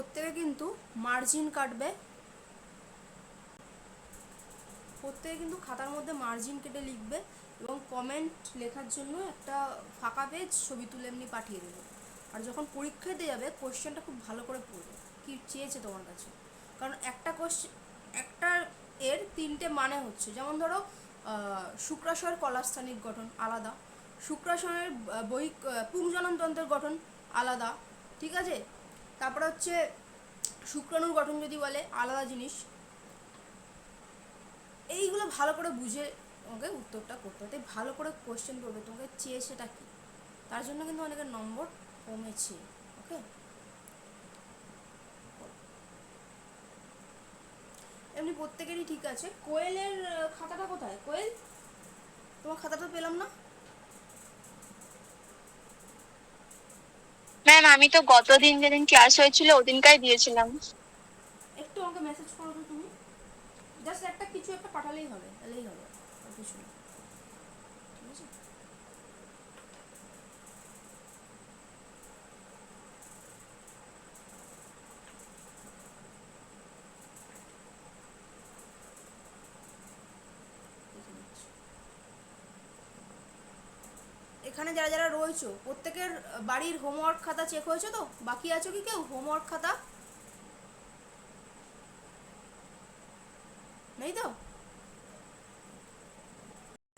প্রত্যেকে কিন্তু মার্জিন কাটবে। প্রত্যেকে কিন্তু খাতার মধ্যে মার্জিন কেটে লিখবে এবং কমেন্ট লেখার জন্য একটা ফাঁকা পেজ ছবি তুলে এমনি পাঠিয়ে দেবে। আর যখন পরীক্ষা দিতে যাবে কোশ্চেনটা খুব ভালো করে পড়বে। কি চেয়েছে তোমার কাছে? কারণ একটা কোশ্চেন একটা এর তিনটে মানে হচ্ছে, যেমন ধরো শুক্রাশয়ের কলাস্থানিক গঠন আলাদা, শুক্রাশয়ের বহি পুংজননতন্ত্রের গঠন আলাদা, ঠিক আছে? তারপরে হচ্ছে শুক্রাণুর গঠন যদি বলে, আলাদা জিনিস। এইগুলো ভালো করে বুঝে তোমাকে উত্তরটা করতে হবে। ভালো করে কোয়েশ্চেন করবে, তোমাকে চেয়ে সেটা কি? তার জন্য কিন্তু অনেকের নম্বর কমেছে ওকে এমনি প্রত্যেকেরই ঠিক আছে। কোয়েলের খাতাটা কোথায়? কোয়েল, তোমার খাতাটা পেলাম না? ম্যাম আমি তো গত দিন যেদিন ক্লাস হয়েছিল, ওদিনকাই দিয়েছিলাম। একটু আমাকে মেসেজ করো তুমি? জাস্ট একটা কিছু একটা পাঠালেই হবে, তাহলেই হবে কিছু না ঠিক আছে দেখে নিচ্ছি। এখানে যারা যারা রয়েছো, প্রত্যেকের বাড়ির হোমওয়ার্ক খাতা চেক হয়েছে তো? বাকি আছো কি কেউ? হোমওয়ার্ক খাতা? নেই তো?